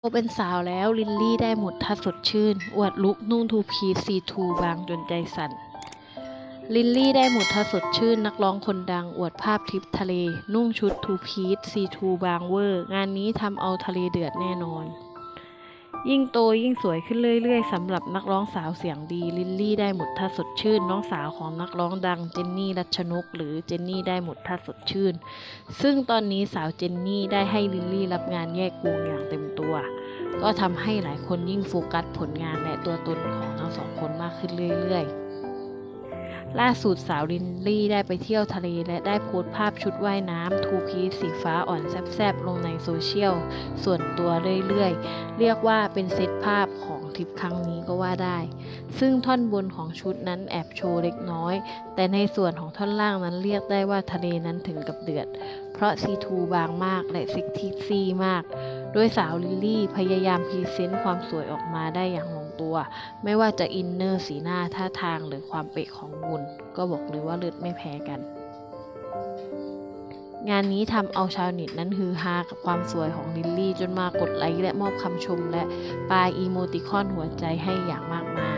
โตเป็นสาวแล้วลินลี่ได้หมดท่าสดชื่น อวดลุกนุ่งทูพีซีทูบางจนใจสั่น ลินลี่ได้หมดท่าสดชื่น นักร้องคนดังอวดภาพทริปทะเล นุ่งชุดทูพีซซีทูบางเวอร์ งานนี้ทำเอาทะเลเดือดแน่นอน ยิ่งโตยิ่งสวยขึ้นเรื่อยๆสำหรับนักร้องสาวเสียงดี ลิลลี่ได้หมดถ้าสดชื่น น้องสาวของนักร้องดังเจนนี่รัชนก หรือเจนนี่ได้หมดถ้าสดชื่น ซึ่งตอนนี้สาวเจนนี่ได้ให้ลิลลี่รับงานแยกวงอย่างเต็มตัว ก็ทำให้หลายคนยิ่งโฟกัสผลงานและตัวตนของทั้งสองคนมากขึ้นเรื่อยๆ ล่าสุดสาวลินลี่ได้ไปเที่ยวทะเลและได้โพสต์ภาพชุดว่ายน้ำทูพีซสีฟ้าอ่อนแซบๆ ลงในโซเชียล ส่วนตัวเรื่อยๆ เรียกว่าเป็นเซตภาพของทริปครั้งนี้ก็ว่าได้ ซึ่งท่อนบนของชุดนั้นแอบโชว์เล็กน้อย แต่ในส่วนของท่อนล่างนั้นเรียกได้ว่าทะเลนั้นถึงกับเดือด เพราะซีทูบางมากและซิกทีซีมาก โดยสาวลิลลี่พยายามพรีเซนต์ความสวยออกมาได้อย่างลงตัว ไม่ว่าจะอินเนอร์สีหน้าท่าทางหรือความเป๊ะของบุญก็บอกเลยว่าเลิศไม่แพ้กันงานนี้ทำเอาชาวเน็ตนั้นฮือฮากับความสวยของลิลลี่ จนมากดไลค์และมอบคำชมและปาอีโมติคอนหัวใจให้อย่างมากมาย